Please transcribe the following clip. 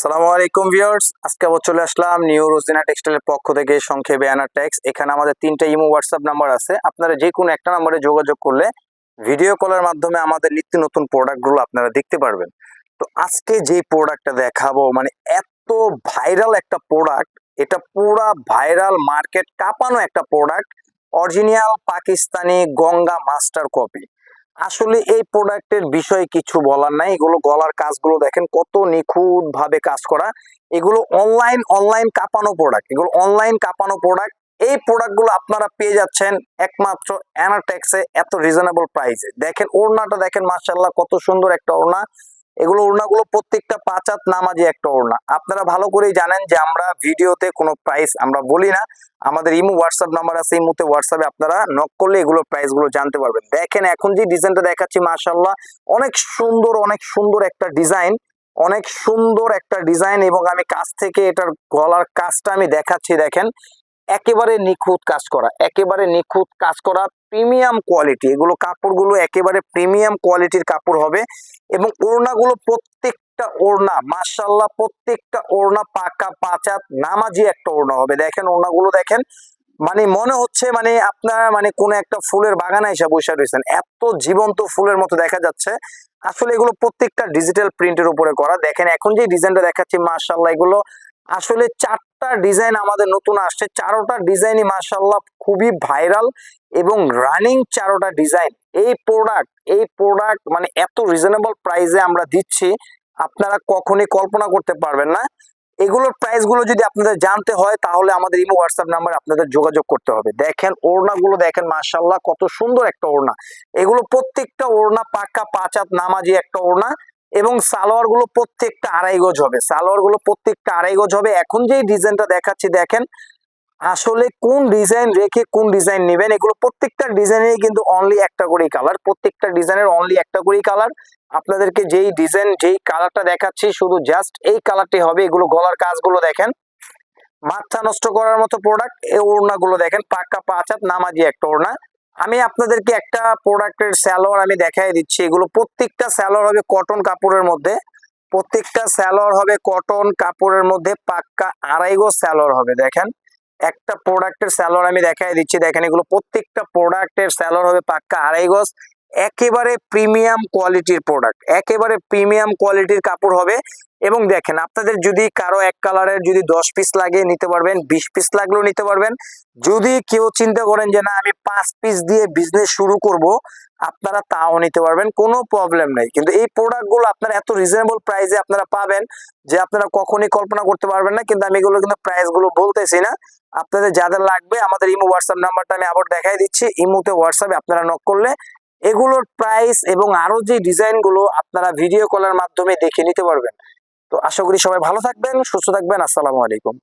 সালামু আলাইকুম ভিউয়ার্স। আজকে আবার চলে আসলাম নিউ রোজিনা টেক্সটাইলের পক্ষ থেকে সংক্ষেপে আনা ট্যাক্স এখানে আমাদের তিনটা ইমো হোয়াটসঅ্যাপ নাম্বার আছে। আপনারা যে কোনো একটা নাম্বারে যোগাযোগ করলে ভিডিও কলের মাধ্যমে আমাদের নিত্য নতুন প্রোডাক্টগুলো আপনারা দেখতে পারবেন। তো আজকে যে প্রোডাক্টটা দেখাবো মানে এত ভাইরাল একটা প্রোডাক্ট এটা পুরা ভাইরাল মার্কেট কাঁপানো একটা product original Pakistani Ganga master copy আসলে এই প্রোডাক্টের বিষয়ে কিছু বলার নাই। এগুলো গলার কাজগুলো দেখেন কত নিখুঁত ভাবে কাজ করা। এগুলো অনলাইন অনলাইন কাঁপানো প্রোডাক্ট এগুলো অনলাইন কাঁপানো প্রোডাক্ট এই প্রোডাক্টগুলো আপনারা পেয়ে যাচ্ছেন একমাত্র অ্যানাটেক্সে এত রিজনেবল প্রাইসে দেখেন ওড়নাটা দেখেন মার্শাল্লাহ কত সুন্দর একটা ওড়না। এগুলো ওড়নাগুলো প্রত্যেকটা পাঁচাত নামাজি একটা ওড়না। আপনারা ভালো করেই জানেন যে আমরা ভিডিওতে কোনো প্রাইস আমরা বলি না। আমাদের ইমো হোয়াটসঅ্যাপ নাম্বার আছে, ইমোতে হোয়াটসঅ্যাপে আপনারা নক করলে এগুলো প্রাইসগুলো জানতে পারবেন। দেখেন, এখন যে ডিজাইনটা দেখাচ্ছি মাশাল্লাহ অনেক সুন্দর অনেক সুন্দর একটা ডিজাইন অনেক সুন্দর একটা ডিজাইন এবং আমি কাছ থেকে এটার গলার কাজটা আমি দেখাচ্ছি, দেখেন। একেবারে নিখুঁত কাজ করা, একেবারে নিখুঁত কাজ করা প্রিমিয়াম কোয়ালিটি এগুলো কাপড়গুলো একেবারে প্রিমিয়াম কোয়ালিটির কাপড় হবে এবং ওড়নাগুলো প্রত্যেকটা ওড়না মাশাল্লাহ প্রত্যেকটা ওড়না পাকা, পাঁচাত, নামাজি একটা ওড়না হবে। দেখেন ওড়নাগুলো দেখেন মানে মনে হচ্ছে মানে আপনার মানে কোন একটা ফুলের বাগানে এসে বসে রয়েছেন, এত জীবন্ত ফুলের মতো দেখা যাচ্ছে। আসলে এগুলো প্রত্যেকটা ডিজিটাল প্রিন্টের উপরে করা। দেখেন এখন যে ডিজাইনটা দেখাচ্ছি মার্শাল্লাহ এগুলো আসলে চারটা ডিজাইন আমাদের নতুন আসছে। চারোটা ডিজাইনই মার্শাল্লাহ খুবই ভাইরাল এবং রানিং চারোটা ডিজাইন এই প্রোডাক্ট এই প্রোডাক্ট মানে এত রিজনেবল প্রাইসে আমরা দিচ্ছি, আপনারা কখনই কল্পনা করতে পারবেন না। এগুলোর প্রাইসগুলো যদি আপনাদের জানতে হয়, তাহলে আমাদের ইমো হোয়াটসঅ্যাপ নাম্বার আপনাদের যোগাযোগ করতে হবে। দেখেন ওড়না গুলো দেখেন মার্শাল্লাহ কত সুন্দর একটা ওড়না। এগুলো প্রত্যেকটা ওড়না পাক্কা পাঁচাত নামাজি একটা ওড়না। এবং সালোয়ারগুলো প্রত্যেকটা আড়াই গজ হবে। সালোয়ারগুলো প্রত্যেকটা আড়াই গজ হবে। এখন যে ডিজাইনটা দেখাচ্ছি, দেখেন, আসলে কোন ডিজাইন রেখে কোন ডিজাইন নেবেন, এগুলো প্রত্যেকটা ডিজাইনের কিন্তু অনলি একটা করেই কালার প্রত্যেকটা ডিজাইনের অনলি একটা করেই কালার আপনাদেরকে যেই ডিজাইন যেই কালারটা দেখাচ্ছি, শুধু জাস্ট এই কালারটি হবে। এগুলো গলার কাজগুলো দেখেন, মাথা নষ্ট করার মতো প্রোডাক্ট এই ওড়নাগুলো দেখেন পাক্কা পাঁচাত নামাজি একটা ওড়না। আমি আপনাদেরকে একটা প্রোডাক্টের স্যালোয়ার আমি দেখাই দিচ্ছি। এগুলো প্রত্যেকটা স্যালোয়ার হবে কটন কাপড়ের মধ্যে। প্রত্যেকটা স্যালোয়ার হবে কটন কাপড়ের মধ্যে পাক্কা আড়াইগো স্যালোয়ার হবে, দেখেন। একটা প্রোডাক্টের স্যালোয়ার আমি দেখাই দিচ্ছি। দেখেন এগুলো প্রত্যেকটা প্রোডাক্টের স্যালোয়ার হবে পাক্কা আড়াই গজ। একেবারে প্রিমিয়াম কোয়ালিটির প্রোডাক্ট একেবারে প্রিমিয়াম কোয়ালিটির কাপড় হবে। এবং দেখেন, আপনাদের যদি কারও এক কালারের যদি দশ পিস লাগে নিতে পারবেন, বিশ পিস লাগলেও নিতে পারবেন। যদি কেউ চিন্তা করেন যে, না, আমি পাঁচ পিস দিয়ে বিজনেস শুরু করব আপনারা তাও নিতে পারবেন, কোনো প্রবলেম নেই। কিন্তু এই প্রোডাক্টগুলো আপনারা এত রিজনেবল প্রাইসে আপনারা পাবেন যে, আপনারা কখনই কল্পনা করতে পারবেন না। কিন্তু আমি এগুলো কিন্তু প্রাইসগুলো বলতেছি না। আপনাদের যাদের লাগবে, আমাদের ইমো হোয়াটসঅ্যাপ নাম্বারটা আমি আবার দেখাই দিচ্ছি। ইমোতে হোয়াটসঅ্যাপে আপনারা নক করলে এগুলোর প্রাইস এবং আরও যে ডিজাইনগুলো আপনারা ভিডিও কলের মাধ্যমে দেখে নিতে পারবেন। তো আশা করি সবাই ভালো থাকবেন, সুস্থ থাকবেন, আসসালামু আলাইকুম।